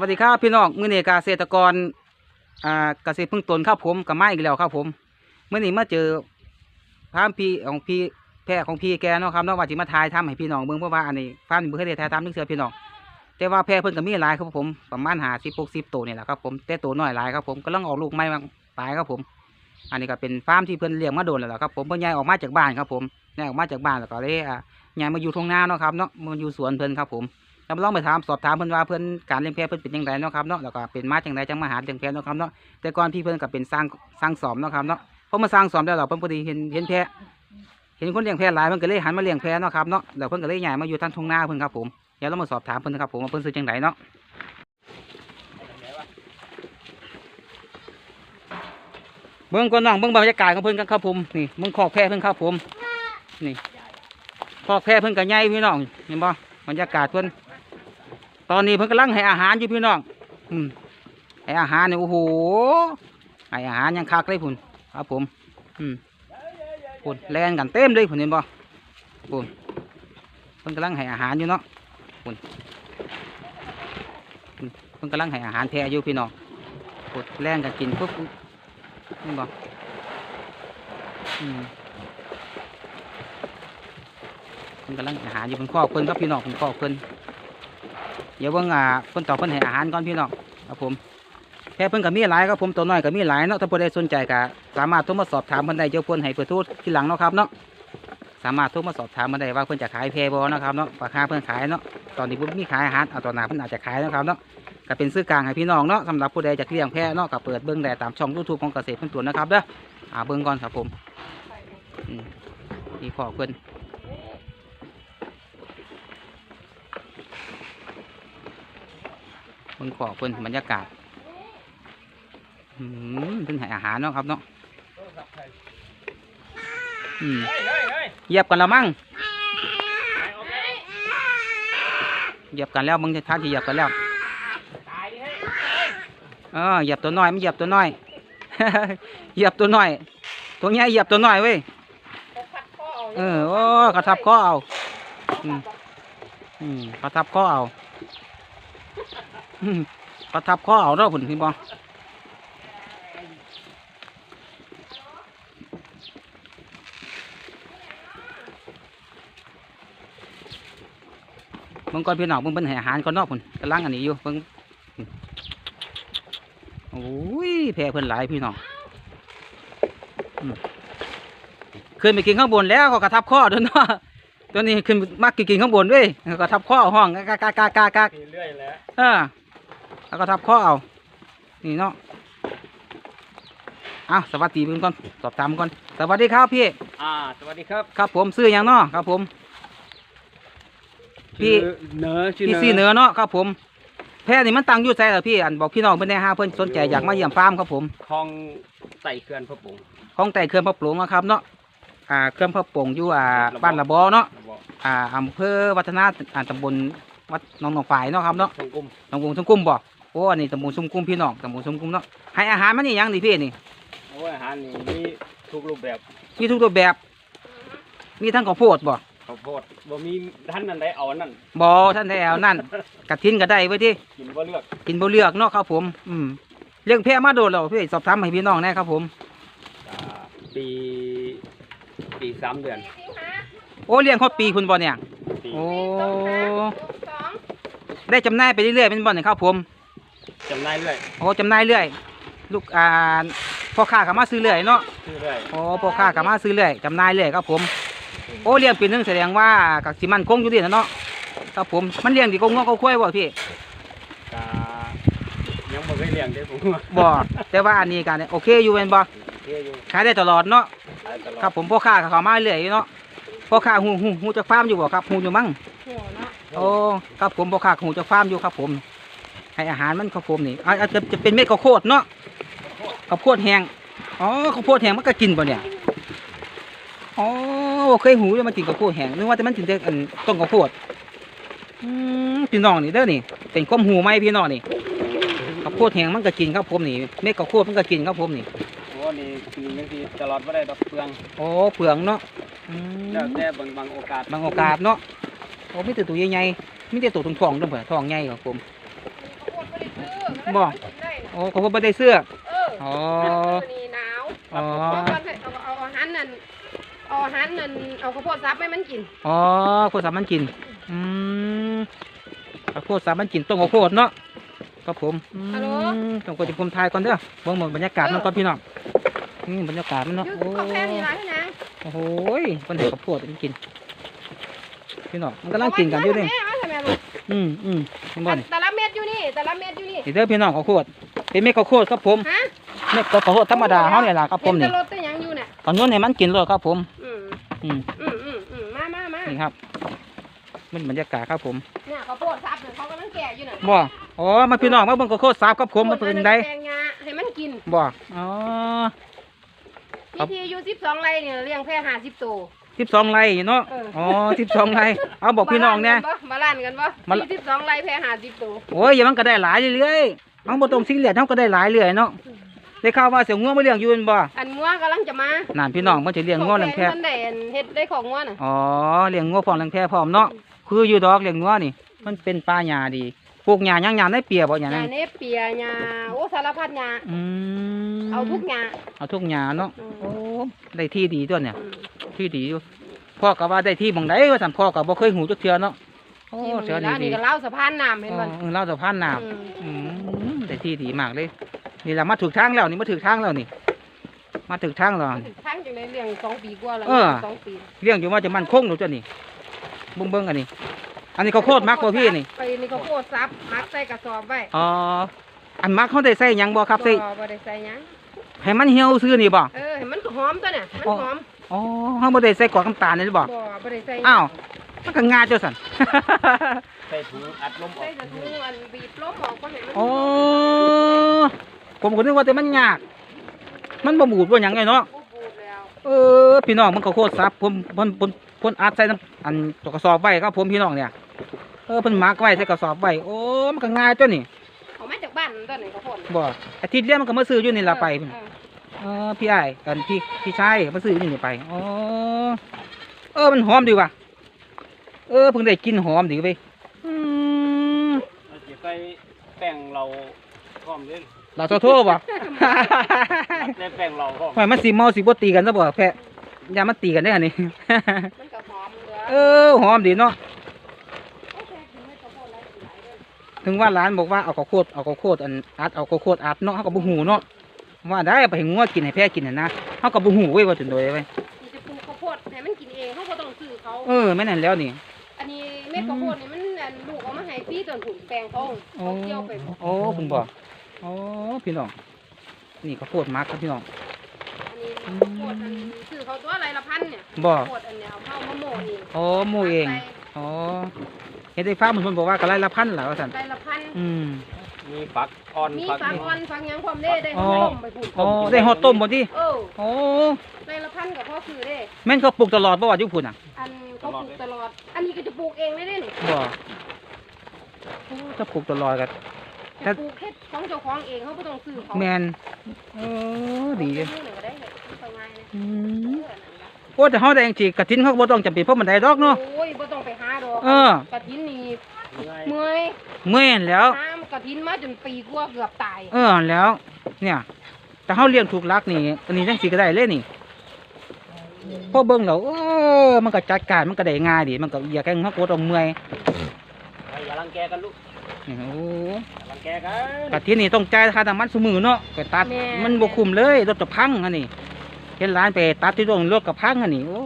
วัสดีครับพี่น้องมื้อนี้เกษตรกรอ่าเกษตรพึ่งตนครับผมกับไมาอีกแล้วครับผมเมื้อนี้มาเจอพามพี่ของพี่แพร่ของพี่แกเนาะครับเนาะว่าสิมาถ่ายทำให้พี่น้องเบิ่งเพราะว่าอันนี้ฟาร์มนี่บ่เคยได้ถ่ายทำนึกเสือพี่น้องแต่ว่าแพร่เพิ่นก็มีหลายครับผมประมาณ50 60ตัวนี่แหละครับผมแต่ตัวน้อยหลายครับผมกำลังออกลูกใหม่มาปลายครับผม อันนี้ก็เป็นฟาร์มที่เพิ่นเลี้ยงมาโดนแล้วล่ะครับผมเพิ่นย้ายออกมาจากบ้านครับผมย้ายออกมาจากบ้านแล้วก็เลยอ่าย้ายมาอยู่ทงนาเนาะครับเนาะมาอยู่สวนเพิ่นครับผม เราลองไปถามสอบถามเพิ่อนว่าเพิ่อนการเลี้ยงแพะเพิ่อนเป็นยังไงเนาะครับเนาะแล้วก็เป็นมาจังไดจังมาหาเลี้ยงแพะเนาะครับเนาะแต่ก่อนพี่เพิ่อนก็เป็นสร้างสร้างสอมเนาะครับเนาะพอมาสร้างสอมแล้วเราเพิ่นพอดีเห็นเห็นแพะเห็นคนเลี้ยงแพะหลายเพิ่อนก็เลยหันมาเลี้ยงแพะเนาะครับเนาะแล้วเพิ่อนก็เลยย้ายมาอยู่ท่างทุ่งนาเพิ่อนครับผมเดี๋ยวเรามาสอบถามเพิ่นนะครับผมว่าเพิ่อนซื้อจังไดเนาะเบิ่งก่อนน้องเบิ่งบรรยากาศของเพิ่นกันครับผมนี่เบิ่งคอกแพะเพิ่อนครับผมนี่คอกแพะเพิ่อนก็ใหญ่พี่น้องเห็นบ่บรรยากาศเพิ่อน ตอนนี้เพิ่นกำลังให้อาหารอยู่พี่น้องอืมให้อาหารเนี่ยโอ้โหให้อาหารยังคักเลยพุ่นครับผม อืมพุ่นแลนกันเต็มเลยพุ่นเห็นบ่พุ่นเพิ่นกำลังให้อาหารอยู่เนาะพุ่นเพิ่นกำลังให้อาหารแพะอยู่พี่น้องพุ่นแลนกันกินปุ๊บเห็นบ่อืมเพิ่นกำลังอาหารอยู่เพิ่นครอเพิ่นครับพี่น้องเพิ่นครอเพิ่น เดี๋ยวเบิ่งอ่าเพิ่นตอบเพิ่นให้อาหารก่อนพี่น้องครับผมแค่เพิ่นก็มีหลายครับผมตัวน้อยก็มีหลายเนาะถ้าผู้ใดสนใจก็สามารถโทรมาสอบถามเพิ่นได้เดี๋ยวเพิ่นให้เปิดโทรทีหลังเนาะครับเนาะสามารถโทรมาสอบถามเพิ่นได้ว่าเพิ่นจะขายแพบ่เนาะครับเนาะราคาเพิ่นขายเนาะตอนนี้เพิ่นมีขายอาหารเอาตอนหน้าเพิ่นอาจจะขายเนาะครับเนาะก็เป็นซื้อกลางให้พี่น้องเนาะสำหรับผู้ใดจะเลี้ยงแพะเนาะก็เปิดเบิ่งได้ตามช่อง YouTube ของเกษตรเพิ่นตัวนะครับเด้ออ่าเบิ่งก่อนครับผมอืมนี่ขอเพิ่น บิ่งขอเพิ่นบรรยากาศอืมเพิ่นให้อาหารเนาะครับเนาะอืมเหยียบกันแล้วมั้งเหยียบกันแล้วมึงจะท่าที่เหยียบกันแล้วเออเหยียบตัวน้อยไม่เหยียบตัวน้อยเหยียบตัวน้อยตัวใหญ่เหยียบตัวน้อยเว้ยเออโอ้กระทับข้อเอาอืมอืมกระทับข้อเอา ประทับข้อเอาเนาะผุนพี่บอเบิ่งก่อนพี่น้องเบิ่งเพิ่นให้อาหารก่อนนาะผุนกำลังอันนี้อยู่เบิ่งโอ้ยแพร่เพิ่นหลายพี่น้องขึ้นไปกินข้างบนแล้วก็กระทับข้อด้วยเนาะตัวนี้ขึ้นมากกินข้างบนด้วยกระทับข้อห้องกากากากากากเรื่อยแล้วเออ แล้วก็ทับข้อเอา นี่เนาะเอาสวัสดีเพื่อนก่อนสอบถามก่อนสวัสดีครับพี่ อ่า สวัสดีครับครับผมซื้อหยังเนาะครับผมพี่ชื่อเนอชื่อพี่ซีเหนือเนาะครับผม แพร่นี่มันตั้งอยู่ไสเหรอพี่อันบอกพี่น้องเพื่อนได้ห้าเพื่อนสนใจอยากมาเยี่ยมฟาร์มครับผมคลองใส่เขื่อนพระปงห้องแต่เครื่องพระปลงนะครับเนาะอ่าเครื่องพระปลงอยู่อ่าบ้านละบอเนาะอ่าอำเภอวัฒนาอ่าตำบลวัดหนองหนองฝ่ายเนาะครับเนาะทงกุมตำบลชุ่มกุ้มบ่โอ้อันนี้ตำบลชุ่มกุ้มพี่น้องตำบลชุ่มกุ้มเนาะให้อาหารมันนี่หยังดิพี่นี่โอ้ยอาหารนี่มีทุกรูปแบบมีทุกรูปแบบ มีทั้งข้าวโพดบ่ข้าวโพดบ่มีท่านนั้นได้เอาอันนั่นบ่ท่านได้เอานั่นกระทินก็ได้ไว้ที่กินบ่เลือกกินบ่เลือกเนาะครับผม อืมเรื่องแพะมาโดนแล้วพี่สอบถามให้พี่น้องแหนะครับผมอ่าปีปีสามเดือน โอ้เลี้ยงครบปีคุณบ่เนี่ยปีโอ้ได้จำหน่ายไปเรื่อยๆเป็นบ่เนี่ยครับผม จำได้เรื่อยโอ้จำหน่ายเรื่อย ลูกอ่าพ่อค้าก็มาซื้อเรื่อยเนาะชื่อเรื่อยโอ้พ่อค้าก็มาซื้อเรื่อยจำหน่ายเรื่อยครับผม โอ้เลี้ยงปีหนึงแสดงว่ากัสิมันคงอยู่ดีนะเนาะครับผมมันเลี้ยงดีกว่างอกก็ควายบ่พี่กายังบ่เคยเลี้ยงเด้ผมบ่แต่ว่าอันนี้กันโอเคอยู่เป็นบ่เลี้ยงอยู่ขายได้ตลอดเนาะขายตลอดครับผมพ่อค้าก็เข้ามาเรื่อยอยู่เนาะพ่อค้าหูหูหูจากฟาร์มอยู่บ่ครับหูอยู่มั้งโอ้ครับผมพ่อค้าก็หูจากฟาร์มอยู่ครับผม ให้อาหารมันครับผมนี่อาอาจจะจะเป็นเม็ดข้าวโพดเนาะข้าวโพดแห้งอ๋อข้าวโพดแห้งมันก็กินบ่เนี่ยอ๋อเคยหูเลยมันกินข้าวโพดแห้งนึกว่าแต่มันกินแต่อันต้นข้าวโพดอืมพี่น้องนี่เด้อนี่ เป็นความหูไหมพี่น้องนี่ข้าวโพดแห้งมันก็กินครับผมนี่เม็ดข้าวโพดมันก็กินครับผมนี่โอ้นี่กินจังซี่ตลอดบ่ได้ดอกเปลืองโอ้เปลืองเนาะอืมแล้วแต่บางบางโอกาสบางโอกาสเนาะโอ้มีแต่ตัวใหญ่ๆมีแต่ตัวทองๆด้วยเผื่อทองใหญ่ครับผม บ่มันกินได้น่ะโอ้เขาบ่ได้เสื้อเอออ๋อตัวนี้หนาวอ๋อเอาก่อนให้เอาเอาอาหารนั่นเอาอาหารนั่นเอาข้าวโพดซับให้มันกินอ๋อโคตรสามันกินอืมข้าวโพดสามันกินต้มข้าวโพดเนาะครับผมอืมฮัลโหลต้องกดจะคุมทายก่อนเด้อเบิ่งหมดบรรยากาศมันก่อนพี่น้องนี่บรรยากาศมันเนาะอยู่โอ้ข้าวแพงนี่ร้านที่ไหนโอ้โหยมันเห็นข้าวโพดมันกินพี่น้องมันกำลังกินกันอยู่นี่เอาทำไมลูกอืมอืมเห็นบ่นี่ แต่ละเม็ดอยู่นี่แต่ละเม็ดอยู่นี่นี่เด้อพี่น้องข้าวโพดเป็นเม็ดข้าวโพดครับผมฮะเม็ดข้าวโพดธรรมดาเฮาเนี่ยล่ะครับผมเห็นี่นแต่รถแต่หยังอยู่เนี่ยตอนนู้นให้มันกินเลยครับผมอืมอืมอืมอืมอืมมามามานี่ครับ มันบรรยากาศครับผมเนี่ยข้าวโพดซับเนี่ยเขากำลังแก่อยู่น่ะบ่อ๋อมาพี่น้องมาเบิ่งข้าวโพดสาบครับผมมันเป็นไดแปลงงาให้มันกินบ่อ๋อครัวิบธีอยู่สิบสองไร่เนี่ยเลี้ยงแพะห้าสิบตัว สิบสองไร่เนาะเอออ๋อ๋อสิบสองไร่เอาบอกพี่น้องเนี่ย มาล้านกันปะมา มีสิบสองไร่แพะห้าสิบตัวโอ้ยอย่ามันก็ได้หลายเรื่อยๆเอาบ่ตรงสิ่งเหลือเฮาก็ได้หลายเรื่อยเนาะ ได้ข่าวว่าเสียงง่วงมาเลี้ยงอยู่นั่นบ่อันงัวกำลังจะมานั่นพี่น้องมันจะเลี้ยงง่วงเลี้ยงแพะมันได้อันเฮ็ดได้ของงัวน่ะอ๋อเลี้ยงง่วงพร้อมเลี้ยงแพะพร้อมเนาะ คืออยู่ดอกเลี้ยงง่วงนี่ มันเป็นป่าหญ้าดี ปลูกหญ้าหยังหญ้าในเปียบ่หญ้าหนั้ญ้านเนปเปียหญ้าโอ้สารพัดหญ้าอืมเอาทุกหญ้าเอาทุกหญ้าเนาะอืมโอ้ได้ที่ดีตัวเนี่ย อืม ที่ดีอยู่พ่อก็ว่าได้ที่หม่องใดว่าซั่นพ่อก็บ่เคยหูจักเทื่อเนาะโอ้ที่มันเสือมีนี่ร้านดีนี่ก็เล่าสะพานน้ำเห็นบ่เออเราสะพานน้ำอืมอืมได้ที่ดีมากเลยนี่แหละมาถูกทางแล้วนี่มาถูกทางแล้วนี่ มาถูกทางแล้วมันถึงทางจังไดเลี้ยงสองปีกว่าแล้วเออสองปีเลี้ยงอยู่ว่าจะมันคงหรือจ้ะนี่เบิ้งเบิ้งอันนี้อันนี้เขาวโคตรมักกว่าพี่นี่ไปนี่เขาวโคตรซับมัดใส่กระสอบไว้อ๋ออันมักเขาได้ใส่หยังบ่ครับใส่บ่บ่ได้ใส่หยังให้มันเหี่ยวซื้อนี่บ่เออให้มันหอมตัวเนี่ยมันอ๋อหอม อ๋อเขาบ่ได้ใส่กรอกน้ำตาลนี่บ่บ่บ่ได้ใส่หยังอ้าวมันก็ง่ายจ้ะสัน ใส่ถุงอัดลมออใส่กกระทูอันบีบลมออกก็ให้มันอ๋อผมก็นึกว่าแต่มันยาก มันบ่บูดบ่หยังไงเนาะ บูบูดแล้วเออพี่น้องมันก็โคตรซับผมเพิ่นเพิ่นเพิ่นอัดใส่น้ำอันตัวกระสอบไว้ครับผมพี่น้องเนี่ยเออเพิ่นมักไว้ใส่กระสอบไว้โอ้มันก็ง่ายจ้ะนี่เอามาจากบ้านตัวไหนข้าวโพดบ่อาทิตย์เรียกมันก็มาซื้ออยู่นี่ละไปเออเออพี่ไอ้ายกันพี่พี่ชายมาซื้ออยู่นี่ไปอ๋อเออมันหอมดีว่ะเออเพิ่งได้กลินหอมดีเว้ยอืมเราจะใส่แป้งเราพร้อมเลยเราโทษโทษบ่ใส่แป้งเราพร้อมไม่มันสิเมาสิบ่ตีกันซะบ่แพะอย่ามาตีกันได้ออันนี้มันก็หอมเหลือเออหอมดีเนาะโอเคกินไม่ข้าวโพดหลายสิหลายเด้อถึงว่าร้านบอกว่าเอาข้าวโพดเอาข้าวโพดอันอัดเอาข้าวโพดอัดเนาะเฮาก็บ่ฮู้เนาะ ว่าได้ไปให้งัวกินให้แพะกินน่ะนะเฮาก็บ่ฮู้เว้ยว่าจนโดยเว้ยมันจะปลูกข้าวโพดให้มันกินเองเขาก็ต้องซื้อเขา เออแม่นนั่นแล้วนี่ อันนี้เม็ดข้าวโพดนี่มันอันลูกเอามาให้พี่ตอนผุนแปลงเขาโอ้เขาเกี่ยวไปโอ้เพิ่นบอกโอ้พี่น้อง นี่ข้าวโพดมักครับพี่น้อง อันนี้ข้าวโพดอันซื้อเขาตัวอะไรละพันเนี่ยบ่ ข้าวโพดอันเนี้ยเอาเข้ามะโม่นี่โอ้หมู่เอง อ๋อเฮ็ดได้ฟ้ามันเพิ่นบอกว่ากะไรละพันล่ะว่าซั่นใส่ละพัน อืม มีฝักอ่อนมีฝักฟักนี่อ่อนฟักหยังความเล่ได้อ๋อเขาต้มไปผุนอ๋อได้ฮอดต้มบ่ติเออโอ้ใส่ละพันกับพ่อซื้อเด้แม่นเขาปลูกตลอดบ่ว่าอยู่พุ่นน่ะอันเขาปลูกตลอด อันนี้ก็จะปลูกเองได้เด้นี่บ่โอ้จะปลูกตลอดกันแต่จะปลูกเฮ็ดของเจ้าของเองเขาไม่ต้องซื้อเขาแม่นเออดีเลเลยยก็ได้เลยมันก็ง่ายเลยอืเอมอนั่นล่ะโอ้แต่เฮาได้จังซี่กฐินเขาก็บ่ต้องจำเป็นเพราะมันได้ดอกเนาะ โอ้ยบ่ต้องไปหาดอกเออ กระถินนี่ง่ายเมื่อยเมื่อยนั่นแหล้ว หาม กระถินมาจนปีกว่าเกือบตายเออนั่นแหล้ว เนี่ย แต่เฮาเลี้ยงถูกหลักนี่ อันนี้จังซี่ก็ได้เลยนี่พอเบิ่งแล้วเออมันก็จัดการมันก็ได้ง่ายดีมันก็อย่าแกล้งเฮาก็บ่ต้องเมื่อยอย่ารังแกกันลูกนี่โอ้อย่ารังแกกันกะทินี่ต้องจ่ายค่าน้ำมันซุมือเนาะไปตัดแม่มันบ่คุ้มเลยรถจะพังอันนี้เห็นร้านไปตัดที่ตรงรถก็พังอันนี้โอ้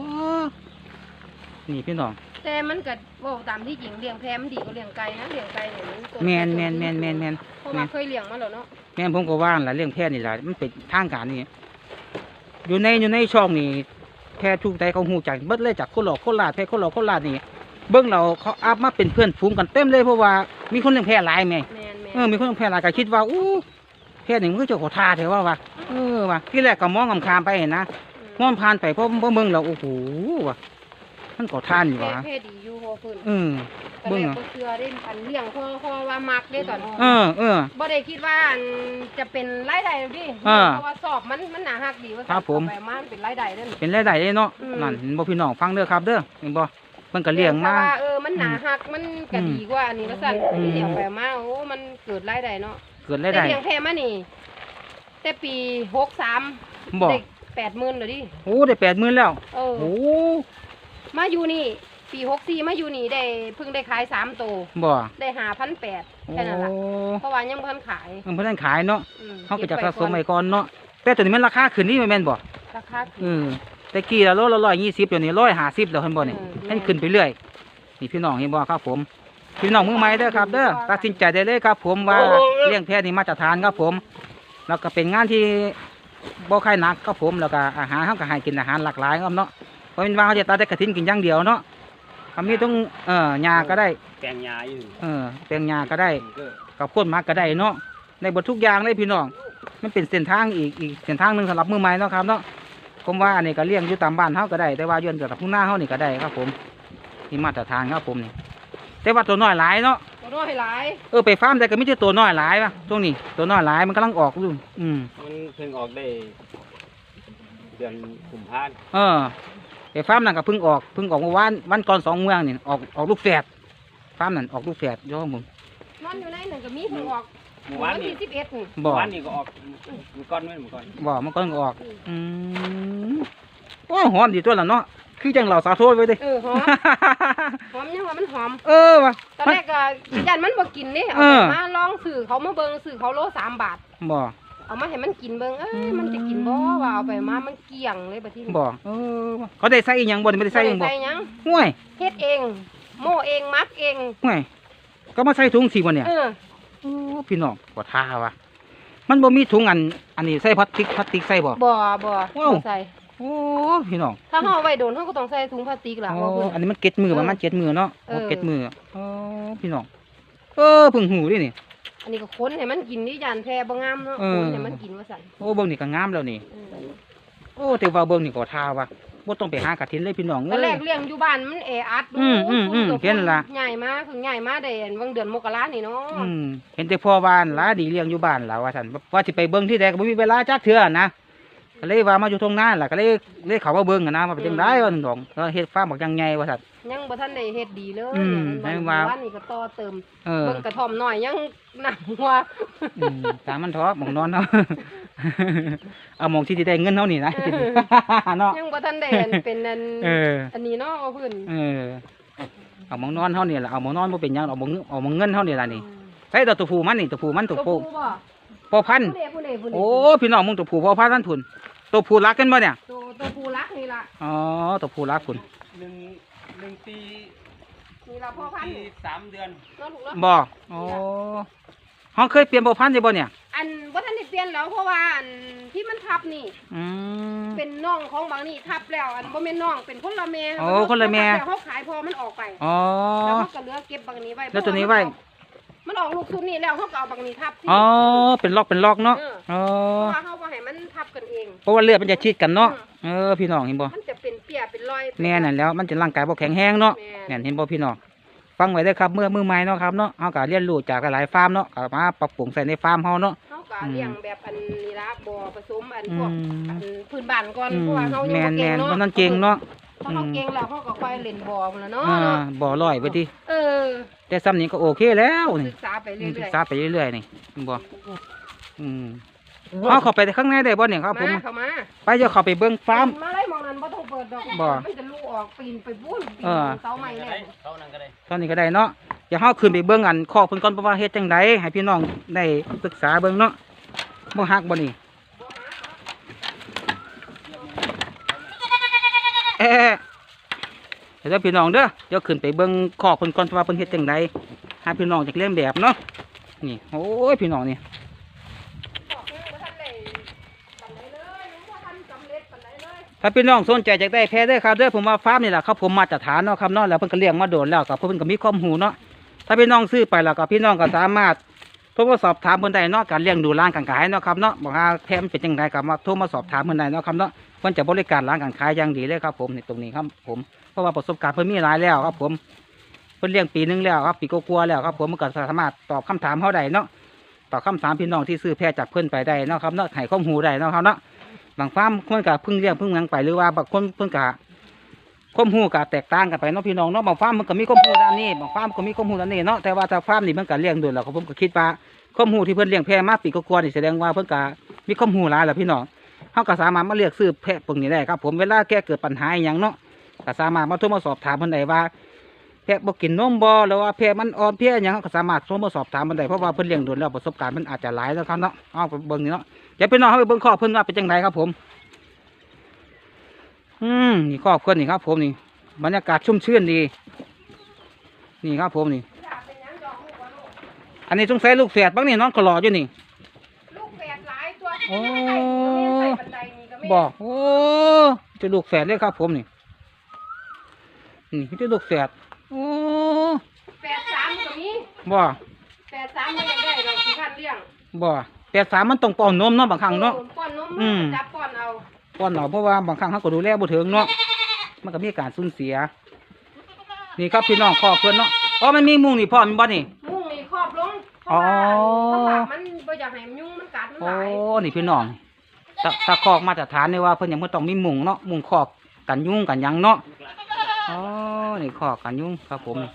นี่พี่น้องแต่มันก็เว่าตามที่จริงเลี้ยงแพะมันดีกว่าเลี้ยงไก่นะเลี้ยงไก่เนี่ยมันตัวแม่นแม่นแม่นแม่นแม่นเพราะว่าเคยเลี้ยงมาแล้วเนาะแม่นผมก็ว่างล่ะเรื่องแพทย์นี่ล่ะมันเป็นทางการนี่อยู่ในอยู่ในช่องนี่แพทย์ทุกใดเขาฮู้จักเบิดเลยจากโคหลอกโคราชแพทย์โคหลอกโคราชนี่เบิ่งเราเขาอัพมาเป็นเพื่อนฝูงกันเต็มเลยเพราะว่ามีคนเลี้ยงแพะหลายแม่แม่นแม่นเออมีคนแพร่หลายก็คิดว่าอู้แพร่หนึ่งมันก็จะขอทาเถอะว่าว่ะเออว่ะที่แรกก็มองคำคามๆไปเห็นนะมองผ่านไปเพราะเพราะเบิ่งแล้วโอ้โหว่ะ มันขอทานอยู่แพะว่ะแพะดีอยู่พอฟื้นเออก็เบิ่เลยงอะบ่เชื่อได้อันเลี้ยงพอพอว่ามักได้ตอนเออเออบ่ได้คิดว่าอันจะเป็นรายได้ดิอ่าเพราะว่าสอบมันมันหนาหักดีว่าครับผมเอาไปมามันเป็นรายได้เด้อเป็นรายได้เลยเนาะอืมนั่นเห็นบ่พี่น้องฟังเด้อครับเด้อเห็นบ่มันก็เลี้ยงมาแต่ว่าเออมันหนาหักมันก็อืมดีกว่าอันนี้ว่าซั่นอืมเลี้ยงไปมาโอ้มันเกิดรายได้เนาะเกิดได้รายได้เลี้ยงแพะมานี่แต่ปีหกสามบ่เด็กแปดหมื่นเลยดิโอ้ได้แปดหมื่นแล้วเออโอ้ มาอยู่นี่ปีหกสี่มาอยู่นี่ได้เพิ่งได้ขายสามตัวบ่ได้หาพันแปดโอ้แค่นั้นแหละเพราะว่ายังเพิ่นขายเพิ่นเพิ่นขายเนาะอืมเขาก็จะก็บสะสมไว้ก่อนเนาะแต่ตัวนี้มันราคาขึ้นนี่แม่นบ่ราคาเออแต่กี้ละโลละร้อยยี่สิบเดี๋ยวนี้ร้อยห้าสิบแล้วเห็นบ่นี่เออให้ขึ้นไปเรื่อยนี่พี่น้องเห็นบ่ครับผมพี่น้องมือใหม่เด้อครับเด้อตัดสินใจได้เลยครับ ผมว่าเลี้ยงแพะนี่มาตรฐานครับผม แล้วก็เป็นงานที่บ่ค่อยหนักครับผมแล้วก็อาหารเขาก็ให้กินอาหารหลากหลายครับเนาะ เพราะเป็นว่าเขาจะตัดแต่กระถินกินอย่างเดียวเนาะคำนี้ต้องเอ่อหญ้าก็ได้แปลงยาอยู่เออแปลงหญ้าก็ได้ ก็กับพ่นหมักก็ได้เนาะในบททุกอย่างเลยพี่น้อง มันเป็นเส้นทางอีกอีกเส้นทางหนึ่งสำหรับมือใหม่เนาะครับเนาะผมว่าอันนี้ก็เลี้ยงอยู่ตามบ้านเฮาก็ได้ แต่ว่าย้อนจากทุ่งนาเฮานี่ก็ได้ครับผมนี่มาตรฐานครับผมนี่แต่ว่าตัวน้อยหลายเนาะตัวน้อยหลายเออไปฟาร์มได้ก็ไม่ใช่ตัวน้อยหลายป่ะตรงนี้ตัวน้อยหลายมันกำลังออกอยู่อืมมันเพิ่งออกได้ เดือนกุมภาพันธ์เออ ไปฟาร์มนั่นก็เพิ่งออกเพิ่งออกเมื่อวานวันก่อนสองเมืองนี่ออกออกลูกแฝดฟาร์มนั่นออกลูกแฝดโยมผมนอนอยู่ในหนึ่งก็มีเพิ่งออกเมื่อวานวันนี่ที่สิบเอ็ดนี่บ่เมื่อวานนี่ก็ออกมือก้อนไม่มือก้อนบ่มันก็ออกอืมโอ้หอมดีตัวละเนาะคือจังเราสาโทษไว้เด้เออหอมหอมยังว่ามันหอม เออว่ะตอนแรกก็ยันมันบ่กินนี่เอาเออมาลองสื่อเขามาเบิ่งสื่อเขาโลสามบาทบ่ เอามาให้มันกินเบิ่งเอ้อืยมมันจะกินบ่ว่าเอาไปมามันเกลี้ยงเลยบัดทีนี้บ่เออว่ะเขาได้ใส่อีหยังบ่นี่ไม่ได้ใส่อีหยังบ่ใส่หยังห่วยเฮ็ดเอง โม่เองมักเองห่วยก็มาใส่ถุงสิบ่เนี่ยเออโอ้พี่น้องบ่ท่าว่ะมันบ่มีถุงอัน อันนี้ใส่พลาสติกพลาสติกใส่บ่บ่บ่ว้าวบ่ใส่โอ้พี่น้องถ้าเฮาเอาไว้โดนเฮาก็ต้องใส่ถุงพลาสติกล่ะโอ้ว่าเพิ่นอันนี้มันเก็ดมือประมาณเจ็ดมือเนาะเออโอ้เก็ดมือโอ้พี่น้องเออเพิ่งหูดินี่ อันนี้ก็ค้นให้มันกินนี่ยันแพ้บ่งามเนาะเออค้นให้มันกินว่าสั่นโอ้เบิ่งนี่ก็งามแล้วนี่เออโอ้แต่ว่าเบิ่งนี่ก็ท่าว่ะบ่ต้องไปหากระถินเลยพี่น้องตอเอ้นแรยกเลี้ยงอยู่บ้านมันแออัดอืมอืมอืมฝุ่เห็นล่ะใหญ่มาเพิ่งใหญ่มาได้อันวันเดือนมกรานี่เนาะอืมเห็นแต่พ่อบ้านหลาดีเลี้ยงอยู่บ้านล่ะว่าซั่นว่าสิไปเบิ่งที่ใดก็บ่มีเวลาจักเทื่อนะ ก็เลยว่ามาอยู่ตรงนั้นล่ะก็เลยเลยเข้ามาเบิ่งกันนะว่าเป็นจังไดว่าซั่นดอกเออเฮ็ดฟาร์มบักอยังใหญ่ว่าซั่นยังบ่ทันได้เฮ็ดดีเลยอืมเนี่ยให้มันว่าวันนี้ก็ต่อเติมเออเบิ่งกระท่อมหน่อยยังหนักหัวอืมตามมันท้อหมองนอนเนาะ เอาหมองที่สิได้เงินเฮานี่นะเนาะยังบ่ทันได้อันเป็นอันเออ อันนี้เนาะเอาเพิ่นเออ เอาหมองนอนเฮานี่ล่ะเอาหมองนอนบ่เป็นหยังเอาหมองเอาหมองเงินเฮานี่ล่ะนี่ใส่ตัวตัวผู้มันนี่ตัวผู้มันตัตัววผู้ผู้บ่พอพันธุ์ผู้ใดผู้ใดผู้ใดโอ้พี่น้องมึงตัวผู้พอพันธุ์นั่นพุ่น ตัวผู้รักกันบ่เนี่ย ตัวตัวผู้รักนี่ล่ะอ๋อ ตัวผู้รักพุ่นหนึ่งหนึ่งปีนี่ล่ะพ่อพันปีธุ์นี่สามเดือน เนาะลูกเนาะบ่โอ้เฮาเคยเปลี่ยนบ่พันธุ์ได้บ่เนี่ย อันบ่ทันได้เปลี่ยนแล้วเพราะว่าอันที่มันทับนี่ อืม เป็นน้องของบางนี่ทับแล้ว อันบ่แม่นน้องเป็นคนละแม่โอ้คนละแม่ เขาขายพอมันออกไปอ๋อ แล้วเขาก็เหลือเก็บบางนี้ไว้แล้วตัวนี้ไว้ มันออกลูกซุมนี่แล้วเขาก็เอาบางนี้ทับที่อ๋อเป็นล็อกเป็นล็อกเนาะเออ อ๋อเพราะว่าเขาบ่ให้มันทับกันเอง เพราะว่าเลือดมันจะชิดกันเนาะเออพี่น้องเห็นบ่มันจะเป็นเปียเป็นรอยแน่นั่นแล้วมันจะร่างกายบ่แข็งแรงเนาะ แม่เนี่ยเห็นบ่พี่น้องฟังไว้เด้อครับเมื่อมือใหม่เนาะครับเนาะเฮาก็เรียนรู้จากหลายๆฟาร์มเนาะก็มาปรับปรุงใส่ในฟาร์มเฮาเนาะ เขาก็เลี้ยงแบบอันนี้ละบ่ผสมอันอืพวกมอันพื้นบ้านก่อนอืเพมราะว่าเขายังแม่บ่นเก่แม่งนเนาะบ่นั่นเก่งเนาะ ถ้าเขาเก่งแล้วเขาก็ค่อยเล่นบ่พุ่นละเนาะอ่าบ่ลอยไปติเออแต่ซ้ำนี้ก็โอเคแล้วนี่ศึกษาไปอืเรื่มศึอกยษาไปเรื่อยๆนี่เห็นบ่อืมเฮาเข้าไปข้างในได้บ่เนี่ยครับ ๆผม มาเข้ามาไปเดี๋ยวเข้าไปเบิ่งฟาร์ม มาเลยมองนั้นบ่ต้องเปิดดอกบ่มันจะลูกออกปีนไปบุ้นปีนเออ เสาใหม่ก็แล้ได้วเขานั่งก็ได้ตอนนี้ก็ได้เนาะเดี๋ยวเฮาขึ้นไปเบิ่งอันคอกเพิ่นก่อนเพราะว่าเฮ็ดจังไดให้พี่น้องได้ศึกษาเบิ่งเนาะบ่ฮักบ่นี่ เอ๊ะเดี๋ยวพี่น้องเด้อเดี๋ยวขึ้นไปเบิ่งคอกเพิ่นก่อนเพราะว่าเพิ่นเฮ็ดจังไดให้พี่น้องจักเลียนแบบเนาะนี่โอ้ยพี่น้องนี่บอกเนี่ยถ้าพี่น้องสนใจอยากได้แพะเด้ครับเด้อผมว่าฟาร์มนี่แหละครับผมมาตรฐานเนาะครับเนาะแล้วเพิ่นก็เลี้ยงมาโดนแล้วก็เพิ่นก็มีความรู้เนาะถ้าพี่น้องซื้อไปแล้วก็พี่น้องก็สามารถ โทรมาสอบถามเพิ่นได้เนาะการเลี้ยงดูร้านการขายเนาะครับเนาะบอกว่าแพะมันเป็นจังไดก็มาโทรมาสอบถามเพิ่นได้เนาะครับเนาะเพิ่นจะบริการร้านการขายอย่างดีเลยครับ ผมในตรงนี้ครับ ผมเพราะว่าประสบการณ์เพิ่นมีหลายแล้วครับ ผมเพิ่นเลี้ยงปีหนึงแล้วครับปีกว่าๆแล้วครับ ผมมันก็สามารถตอบคำถามเฮาได้เนาะตอบคำถามพี่น้องที่ซื้อแพะจากเพิ่อนไปได้เนาะครับเนาะให้ความรู้ได้เนาะครับเนาะบางฟาร์มเพิ่อนก็เพึ่งเลี้ยงเพึ่งยังไปหรือว่าบางคนเพิ่อนก็ ความรู้ก็แตกต่างกันไปเนาะพี่น้องเนาะบางฟาร์มมันก็มีความรู้ด้านนี้บางฟาร์มก็มีความรู้ด้านนี้เนาะแต่ว่าถ้าฟาร์มนี่มันก็เลี้ยงดนแล้วผมก็คิดว่าข้อมูลที่เพิ่นเลี้ยงแพะมาปีกว่าๆนี่แสดงว่าเพิ่นก็มีข้อมูลหลายแล้วพี่น้องเฮาก็สามารถมาเลือกซื้อแพะพวกนี้ได้ครับ ผมเวลาแก้เกิดปัญหาอย่างเนาะก็สามารถมาโทรมาสอบถามเพิ่นได้ว่าแพะบ่กินนมบ่หรือว่าแพะมันอ่อนเพลียอหยังเราก็สามารถโทรมาสอบถามเพิ่นได้เพราะว่าเพิ่นเลี้ยงดนแล้วประสบการณ์มันอาจจะหลายแล้วครับเนาะเอาไปเบิ่งนี่เนาะเดี๋ยวพี่น้องเฮาไปเบิ่งข้อเพิ่นว่าเป็นจังไดครับผม อืมนี่ข้อเพิ่นนี่ครับผมนี่บรรยากาศชุ่มชื่นดี นี่ครับผมนี่อยากเป็นหยังดอกลูกวะลูกอันนี้สงสัยลูกแฝดบ้างนี่น้องก็หล่ออยู่นี่ ลูกแฝดหลายตัวโอ้ใส่บันไดนี่ก็ไม่บอกโอ้จะลูกแฝดเลยครับ ผมนี่นี่จะลูกแฝดโอ้แฝดสามก็มีบ่แฝดสามมันยังได้เราที่คันเลี้ยงบ่แฝดสามมันต้องป้อนนมเนาะบางครั้งเนาะออป้อนนมอืมจับป้อนเอา ป้อนเอาเพราะว่าบางครั้งเขาก็ดูแลบ่ถึงเนาะมันก็มีการสูญเสีย นี่ครับพี่น้องข้อเพิ่นเนาะอ๋อมันมีมุงนี่พ่อมันบ่นี่ มุ้งนี่ครอบลงเพอ๋อราะว่าถ้าปากมันบ่อยากให้มันยุ่งมันกัดมันโอ้หลายนี่พี่น้องตะตะคอกมาตรฐานเลยว่าเพิ่นยังบ่ต้องมีมุงเนาะมุงครอบกันยุงกันหยังเนาะอ๋อนี่คอกกันยุงครับผมนี่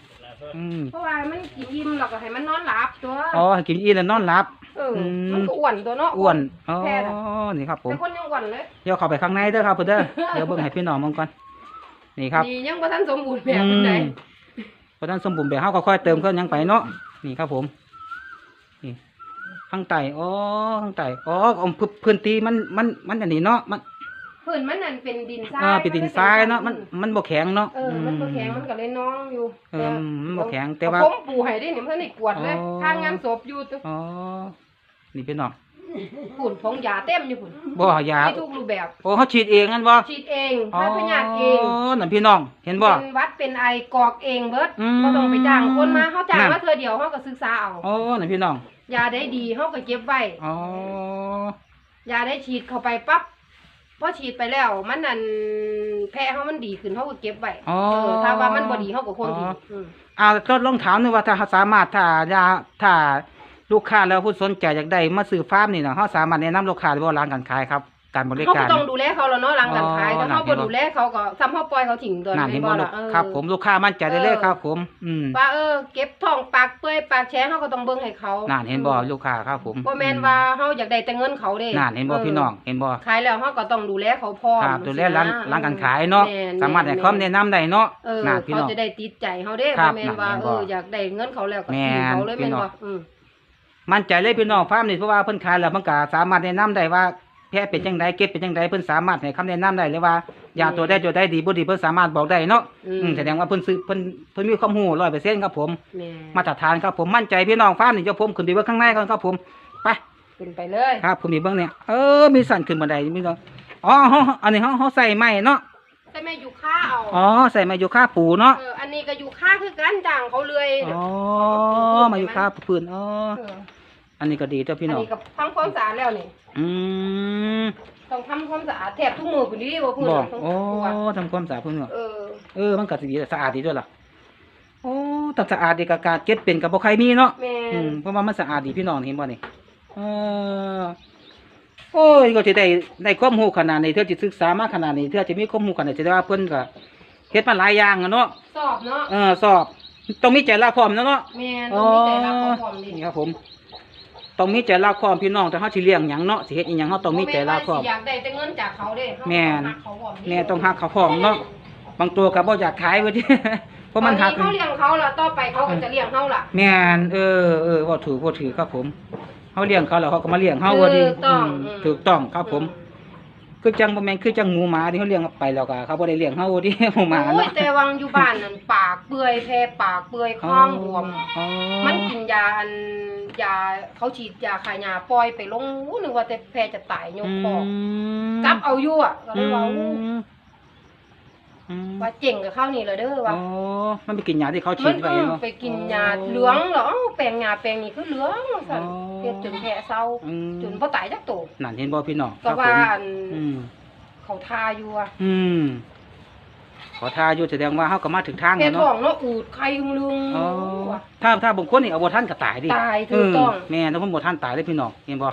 อืมเพราะว่ามันกินอิ่มแล้วก็ให้มันนอนหลับตัวอ๋อให้กินอีแล้วนอนหลับ เอออมมันก็อ้วนตัวเนาะอ้วนอ๋อแพ้น่ะนี่ครับผมแต่คนยังอ้วนเลย เดี๋ยวเข้าไปข้างในเด้อครับเพิ่นเด้อเดี๋ยวเบิ่งให้พี่น้องมองก่อนนี่ครับดียังบ่ทันสมบูรณ์แบบเป็นไดอืมเพราะฉะนั้นสมบูรณ์แบบเฮาก็ค่อยเติมเครื่องหยังไปเนาะนี่ครับผม นี่ข้างใต้อ๋อข้างใต้อ๋อเอาพื้นพื้นที่มันมันมันอันนี้เนาะมันพื้นมันนั่นเป็นดินทรายเออเป็นดินทรายเนาะมันมันบ่แข็งเนาะเออมันบ่แข็งมันก็เลยน้องอยู่เออมันบ่แข็งแต่ว่าเอผมปูให้ได้นี่มันทันได้กวดเลยอ๋อทางงานศพอยู่ตัวอ๋อ นี่พี่น้องฝุ่นผงยาเต็มอยู่ฝุ่นบ่ยามีทุกรูปแบบโอ้เขาฉีดเองงั้นบ่ฉีดเองอ๋อให้พยาธิเองนั่นพี่น้อง เห็นบ่เป็นวัดเป็นไอกรอกเองเบิดอืมบ่ต้องไปจ้างคนมาเขาจ้างนั่นมาเทื่อเดียวเขาก็ศึกษาเอาอ๋อนั่นพี่น้องยาได้ดีเขาก็เก็บไว้อ๋อยาได้ฉีดเข้าไปปั๊บพอฉีดไปแล้วมันนั่นแพ้เขามันดีขึ้นเขาก็เก็บไว้อ๋อเออถ้าว่ามันบ่ดีเขาก็ควรทิ้งอ๋ออืมอ่าก็ลองถามหนึงว่าถ้าเขาสามารถถ้ายาถ้า ลูกค้าแล้วผู้สนใจอยากได้มาซื้อฟาร์มนี่เนาะเขาสามารถแนะนำลูกค้าได้บ่ร้านการขายครับ การบริเขากาก็ร ต้องดูแลเขาแล้วเนาะหลังการขายอ๋อแต่เขานั่นเห็บ่นบ่ดูแลเขาก็ซ้ำเขาปล่อยเขาทิ้งตัวนั่นเห็นบ่บ่ลูล่ะกเออ ครับ ผมลูกค้ามั่นใจได้เลยครับ ผม อืมว่าเออ เก็บท้องปากเปื่อยปากแฉะเขาก็ต้องเบิ่งให้เขานั่นเห็นบ่ลูกค้าครับ ผมบ่แม่นว่าเฮาอยากได้แต่เงินเขาเด้นั่นเห็นบ่พี่น้องเห็นบ่ขายแล้วเฮาก็ต้องดูแลเขาพร้อมครับดูแลสินะร้านร้านการขายเนาะแม่นสามารถให้คำแนะนำได้เนาะเออนั่นพี่เขาน้อง จะได้ติดใจเฮาเด้ครับ่บแม่นว่านั่นเอแม่นบ่ออยากได้เงินเขาแล้วก็แม่ทิ้งนเขาเลยพี่แม่นน้องบ่อืม มั่นใจเลยพี่น้องฟาร์มนี่เพราะว่าเพิ่นขายแล้วมันก็สามารถแนะนำได้ว่าแพะเป็นจังไดเก็บเป็นจังไดเพิ่นสามารถให้คำแนะนำได้เลยว่ายาตัวใดตัวใดดีบ่ดีเพิ่นสามารถบอกได้เนาะอืม อืมแสดงว่าเพิ่นซื้อเพิ่นเพิ่นมีความรู้100%ครับผม แม่มาตรฐานครับผมมั่นใจพี่น้องฟาร์มนี่เดี๋ยวผมขึ้นไปเบิ่งข้างในก่อนครับผมไป ขึ้นไปเลย ครับผมมีเบิ่งเนี่ยเออมีสั่นขึ้นบันไดมีเนาะอ๋อเฮาอันนี้เฮาเฮาใส่ไม้เนาะแต่แม่อยู่ค่าเอาอ๋อใส่ไม้อยู่ค่าปูเนาะเอออันนี้ก็อยู่ค่าคือกันจ้างเขาเลยอ๋อมาอยู่ค่าพื้นอ๋อเออ อันนี้ก็ดีเจ้าพี่อันน้องนี้ก็ทำความสะอาดแล้วนี่อืมต้องทำความสะอาดแทบทุกมื้อพุ่นดิบ่พุ่นบอกต้องโอ้ทุกวันทำความสะอาดเพิ่นเนาะเออเออมันก็สิดีสะอาดดีด้วยล่ะโอ้ถ้าสะอาดดีก็การเก็บเป็นกับบ่ใครมีเนาะ แม่อืมนเพราะว่ามันสะอาดดีพี่น้องเห็นบ่นี่เออโอ้ยก็สิได้ได้ความรู้ขนาดนี้เธอสิศึกษามาขนาดนี้เธอจะมีความรู้ขนาดนี้แสดงว่าเพิ่นก็เฮ็ดมาหลายอย่างอะเนาะสอบเนาะเออสอบต้องมีใจรักพร้อมนะเนาะแม่นต้องมีใจรักความพร้อมดินี่ครับผม ต้องมีใจรักพร้อมพี่น้องแต่เฮาสิเลี้ยงหยังเนาะสิเฮ็ดอีหยังเฮาต้องมีใจรักพร้อมบ่แนว่าสิอยากได้แต่เงินจากเขาเด้เขาแม่นต้องรักเขาพร้อมดิแม่ต้องหักเขาพร้อมเนาะบางตัวก็บ่อยากขายว่าติเพราะมันหักตอเขาเลี้ยงเขาแล้วต่อไปเขาก็จะเลี้ยงเขาล่ะแม่นเออเออว่าถูกว่าถือครับผมเขาเลี้ยงเขาแล้วเขาก็มาเลี้ยงเขาว่าดีถูกต้องมอืมถูกต้องครับผม คือจังบ่แม่นคือจังหมูหมาที่เขาเลี้ยงไปแล้วก็เขาบ่ได้เลี้ยงเขาว่าดีหมูหมาโอ้ยเนาะแต่วังอยู่บ้านนั่นปากเปื่อยแพ้ปากเปื่อยข้างบวม อ๋อมันกินยาอันยาเขาฉีดยาขายยาปล่อยไปลงอู้นึกว่าแต่แพ้จะตายยกคออมกลับเอาอยู่อะก็เลยว่าอือู้ม อืมว่าเจ๋งกับข้าวนี่เลยเด้ออ๋ว่าอมันไปกินยาที่เขาฉีมัดนไว้อืมเนาะไปกินยาเหลืองเหรอเอ้าแปลงยาแปลงนี่คือเหลืองสั่นอ๋อเฮ็ดจนแพ้เศร้าอืมจนบ่ตายจักโตนั่นเห็นบ่พี่น้องคก็รับผว่ามอันอืม เขาทาอยู่อะอืม ขอทาอยู่แสดงว่าเฮาก็มาถึงทางแพ้แล้วท้อเนาะงเนาะอูดไข่ยุงลึงอ๋อว่ะ ถ้าถ้าบางคนนี่เอาบ่ทันก็ตายดิตายถูกต้อง เแม่นถ้าผมบ่ทันตายเลยพี่น้องเห็นบ่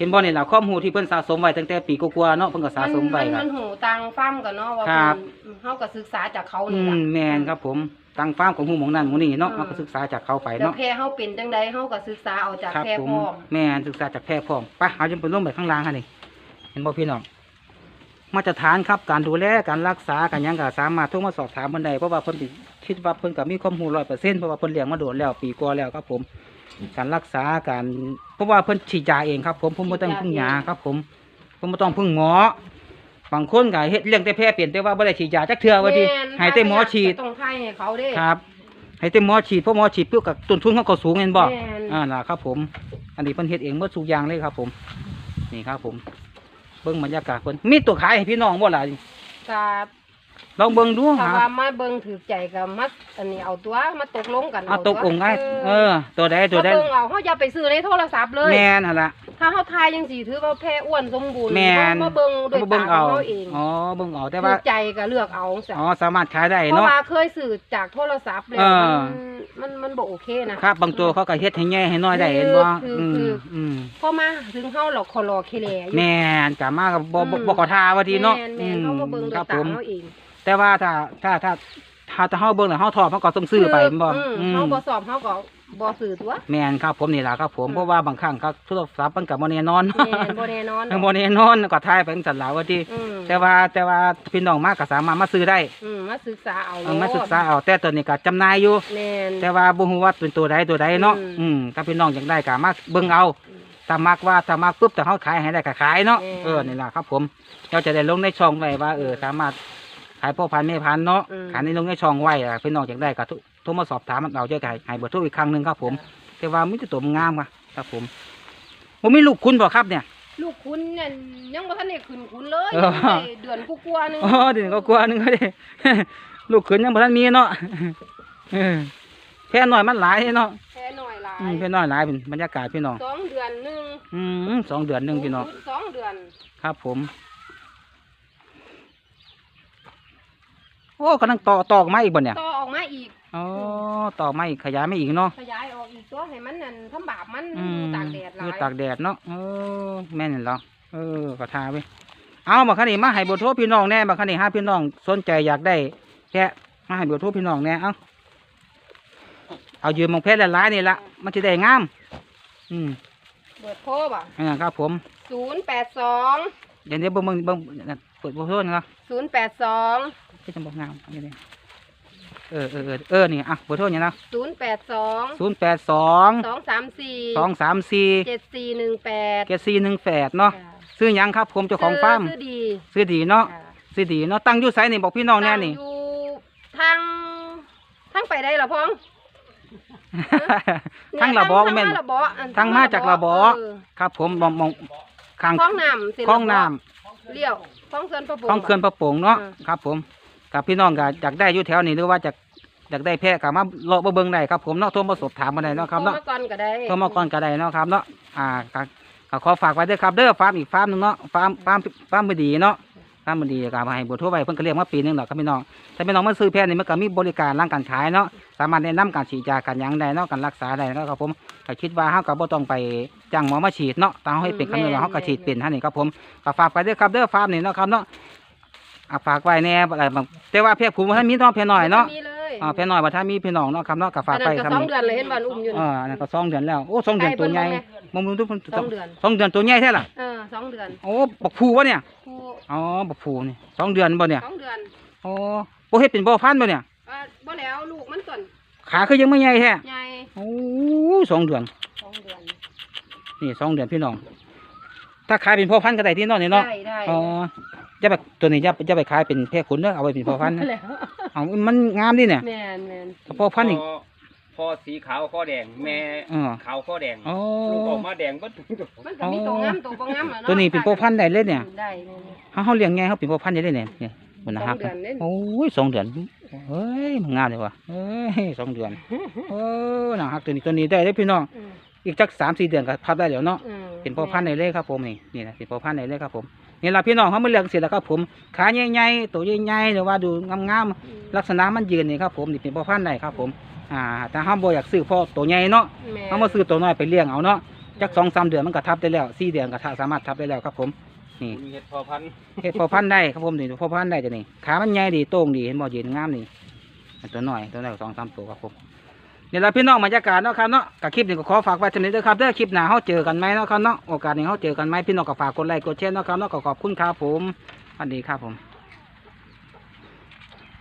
เห็นบ่นี่ล่ะความรู้ที่เพิ่นสะสมไว้ตั้งแต่ปีกว่าๆเนาะเพิ่นก็สะสมไว้มันครัมับ นหูตังฟ้ามกันเนาะว่าครับเพิ่นเฮาก็ศึกษาจากเขาอืนี่ล่ะมแม่นครับผมตั้งฟาร์มของฮู้หมองนั้นหมองนี้เนาะอืมเฮาก็ศึกษาจากเขาไปแล้วเนาะแพร่เฮาเป็นจังใดเฮาก็ศึกษาเอาจากครับแพร่ผมพร้อมแม่นศึกษาจากแพทย์พร้อมไปเอาจนไปลงไปข้างล่างหั่นนี่เห็นบ่พี่น้องมาตรฐานครับการดูแลการรักษากันยังก็สามารถโทรมาสอบถามเพิ่นได้เพราะว่าเพิ่นสิคิดว่าเพิ่นก็มีความรู้100%เพราะว่าเพิ่นเลี้ยงมาโดนแล้วปีกว่าแล้วครับผม การรักษาการเพราะว่าเพิ่นฉีดยาเองครับ ผมผมบ่ต้องพึ่งยาครับ ผมผมบ่ต้องพึ่งหมอบางคนก็เฮ็ดเลี้ยงแต่แพ้เป็นแต่ว่าบ่ได้ฉีดยาจักเทื่อว่าติแม่นให้แต่หมอฉีดต้องให้ให้เขาเด้ครับ ให้แต่หมอฉีดเพราะหมอฉีดเพื่อกับต้นทุนเขาก็สูงเห็นบ่แม่นอ่าล่ะครับ ผม อันนี้เพิ่นเฮ็ดเองหมดทุกอย่างเลยครับ ผม นี่ครับ ผมเบิ่งบรรยากาศเพิ่นมีตัวขายให้พี่น้องบ่ล่ะกับ ลองเบิ่งดูถ้าหาว่ามาเบิ่งถือใจก็มาอันนี้เอาตัวมาตกลงกันเอาตกองค์ได้เออ ตัวใดตัวตัวใดเบิ่งเอาเฮาอย่าไปซื้อในโทรศัพท์เลย แม่นหั่นล่ะ ถ้าเฮาทายจังซี่ถือว่าแพ้อ้วนสมบูรณ์แม่นเฮามาเบิ่งโดยเอามาเบิ่งตาขเอาองเฮาเองอ๋อเบิ่งเอาแต่ถืว่าอใจก็เลือกเอาซะอ๋อสามารถขายได้เพราะเนาะ ว่าเคยซื้อจากโทรศัพท์แล้วเออ มันมันมันบ่โอเคนะ ครับบางตัวเขาก็เฮ็ดให้แง่ให้น้อยได้เห็นบ่คืออืคือมอืมพอมาถึงเฮาเราคอรอเคแลอยู่ แม่นกะมาก็บ่บ่อืม บ่ขอทาว่าดีเนาะแม่นแม่นเฮามาเบิ่งโดครัยบตาผม เฮาเอง แต่ว่าถ้าถ้าถ้าถ้าถ้าเฮาเบิ่งแล้วเฮาถอดเฮาก็ต้องซื้อไปแม่นบ่อืมอืมเฮาบ่สอบเฮาก็บ่ซื้อตัวแม่นครับผมนี่ล่ะครับผมอืมเพราะว่าบางครั้งครับโทรศัพท์มันก็บ่แน่นอนแม่นบ่แน่นอนบ่แน่นอนก็ถ่ายไปจังซั่นล่ะว่าที่อืมแต่ว่าแต่ว่าพี่น้องมาก็สามารถมาซื้อได้อืมมาศึกษาเอาเอามาศึกษาเอาแต่ตัวนี้ก็จำหน่ายอยู่ แม่น แต่ว่าบ่ฮู้ว่าเป็นตัวใดตัวใดเนาะอืมอืมถ้าพี่น้องอยากได้ก็มาเบิ่งเอาอืมถ้ามักว่าถ้ามักปุ๊บแต่เขาขายให้ได้ก็ขายเนาะแม่น เออนี่แหละครับผมเราจะได้ลงในช่องไว้ว่าเออสามารถ ขายพ่อพันธุ์แม่พันธุ์เนาะอืม ขายในลงในช่องไว้อะพี่น้องอยากได้ก็โทรโทรมาสอบถามเราจะให้ให้เบอร์โทรอีกครั้งหนึ่งครับผม แต่ว่ามิตรตัวมันงามว่ะครับผมผมมีลูกคุณบ่ครับเนี่ย ลูกคุณเนี่ยยังบ่ทันได้ขึ้นคุณเลยเออได้เดือนกูกลัวาๆนึงอ๋อเดี๋ยวก็กลัวหนึงก็ได้ ลูกคุณยังบ่ทันมีเนาะเออแค่น้อยมันหลายเนาะแค่น้อยหลายอืมแค่น้อยหลายเป็นบรรยากาศพี่น้องสองเดือนหนึงอืมสองเดือนหนึ่งพี่น้องสองเดือน ครับผม โอ้กำลังต่อตอกไม้อีกบ่เนี่ยต่อออกมาอีกอ๋อต่อไม้อีกขยายไม่อีกเนาะขยายออกอีกตัวให้มันนั่นทำบาปมันอืมตากแดดหลาเออยตากแดดเนาะเออแม่นเหรอเออก็ทาไปเอามาคันนี้มาให้เบทโทรพี่น้องแน่มาคันนี้ห้าพี่น้องสนใจอยากได้แค่มาให้เบทโทรพี่น้องแน่เอาเอายืมมองเพชรละลายนี่ละมันจะได้งาม อืมเบิดโทรบ่อันนั้นครับผมศูนย์แปดสองเดี๋ยวเดี๋ยวเบิ่งเบิ่งเบิ่งเปิดเบทโทรนะครับศูนย์แปดสอง ที่จะบอกงามอันนี้เลยเออเออเออเออนี่อะเบทโทรเนี่ยนะศูนย์แปดสองศูนย์แปดสองสองสามสี่สองสามสี่เจ็ดสี่หนึ่งแปดเกสี่หนึ่งแปดเนาะซื้อหยังครับผมเจ้าของฟาร์มซื้อดีซื้อดีเนาะค่ะซื้อดีเนาะตั้งอยู่ไสนี่บอกพี่น้องแน่นี่ตั้งอยู่ทางทางไปได้เหรอพ้องทั้งระบอกแม่นทางระบออันทางมาจากระบอเครับ ผมมองมองข้างคลองน้ำเสร็จคลองน้เลี้ยวคลองเขื่อนประำปงคลองเขื่อนพระโป่งเนาะอืมครับผม กับพี่น้องก็อยากได้อยู่แถวนี้หรือว่าจากอยากได้แพะก็มาเลาะมาเบิ่งได้ครับผมเนาะโทรมาสอบถามมาได้เนาะครับเนาะ โทมาก่อนก็ได้โทรมาก่อนก็ได้เนาะครับเนาะ อ่าก็ก็ขอฝากไว้ด้วยครับเด้อฟาร์มอีกฟาร์มหนึงเนาะ ฟาร์ม ฟาร์ม ฟาร์มบดีเนาะ ฟาร์มบดีก็มาให้บททั่วไปเพิ่นก็เรียกมาปีหนึงแล้วครับพี่น้องถ้าพี่น้องมาซื้อแพะนี่มันก็มีบริการร่างการขายเนาะ สามารถแนะนำการฉีดยาการหยังได้เนาะ การรักษาได้เนาะครับผมก็คิดว่าเฮาก็บ่ต้องไปจ้างหมอมาฉีดเนาะตามเฮาให้เป็นคำนึงว่าเฮาก็ฉีดเป็นท่านนี่ครับผมก็ฝากไว้ด้วยครับเด้อฟาร์มนี่เนาะครับเนาะ อะฝากไว้แน่อะไรบางแต่ว่าแพะผูมันท่านมีเนาะแพะน้อยเนาะมีเลยอ่าแพะน้อยว่าถ้ามีพี่น้องเนาะครับเนาะก็ฝากอันไปนั้นคก็รับสองนี่เดือนเลยเห็นวันอุ้มอยู่อ่าอันนั้นก็สองเดือนแล้วโอ้สองเดือนตัวใหญ่มองดูทุกคนสองเดือนสองเดือนตัวใหญ่แท้ล่ะเออสองเดือนโอ้บักผูวะเนี่ยผู้อ๋อบักผูนี่สองเดือนบ่เนี่ยสองเดือนโอ้บ่เฮ็ดเป็นบ่อพันธุ์บ่เนี่ยเออบ่แล้วลูกมันก่อนขาคือยังไม่ใหญ่แท้ใหญ่โอ้สองเดือนสองเดือนนี่สองเดือนพี่น้องถ้าขายเป็นพ่อพันธุ์ก็ได้ที่เนอนนี่เนาะได้ได้อ๋อ จะไปตัวนี้จะจะไปขายเป็นแพะขุนเด้อเอาไปเป็นพ่อพันธุ์นะแล้วเอามันงามดิเนี่ยแม่นแม่นพ่อพันธุ์นี่พอพอสีขาวข้อแดง แม่เออขาวข้อแดงอ๋อ ลูกออกมาแดงเบัดทุกตัวมันก็มีตัวงามตัวบ่งามอะเนาะตัวนี้เป็นพ่อพันธุ์ได้เลยเนี่ย ได้แม่นเฮาเฮาเลี้ยงไงเฮาเป็นพ่อพันธุ์ได้เลยเนี่ยเนี่ยคุณสนะอครังบเดือนเด้โอ้ยสองเดือนเฮ้ยมันงามเลยว่ะเฮ้ยสองเดือนเออน่าฮักตัวนี้ตัวนี้ได้เลยพี่น้องอืมอีกจักสามสี่เดือนก็พับได้แล้วเนาะอืมเป็นพ่อพันธุ์ในเลยครับผมนี่นี่นะเป็นพ่อพันธุ์ในเลยครับผม นี่ละพี่น้องเขามาเลี้ยงเสร็จแล้วครับผมขาใหญ่ๆตัวใหญ่ๆหรือว่าดูงามอืมๆลักษณะมันยืนนี่ครับผมนี่เป็นพ่อพันธุ์ได้ครับผมอ่าแต่ห้ามบ่อยากซื้อพ่อตัวใหญ่เนาะแม่นเขามาซื้อตัวน้อยไปเลี้ยงเอาเนาะจักสองสามเดือนมันก็ทับได้แล้วสี่เดือนก็สามารถทับได้แล้วครับผมนี่มีเห็ดพอพันธุ์เฮ็ดพอพันธุ์ได้ครับผมนี่พอพันธุ์ได้จะนี่ขามันใหญ่ดีโต้งดีเห็นบ่ยืนงามนี่อันตัวน้อยตัวน้อยสองสามตัวครับผม เดี๋ยวพี่น้องบรรยากาศเนาะครับเนาะกับคลิปนี้ก็ขอฝากไว้เท่านี้เด้อครับเด้อคลิปหน้าเขาเจอกันไหมเนาะครับเนาะโอกาสนี้เขาเจอกันไหมพี่น้องก็ฝากกดไลค์กดแชร์เนาะครับเนาะก็ขอบคุณครับผมสวัสดีครับผม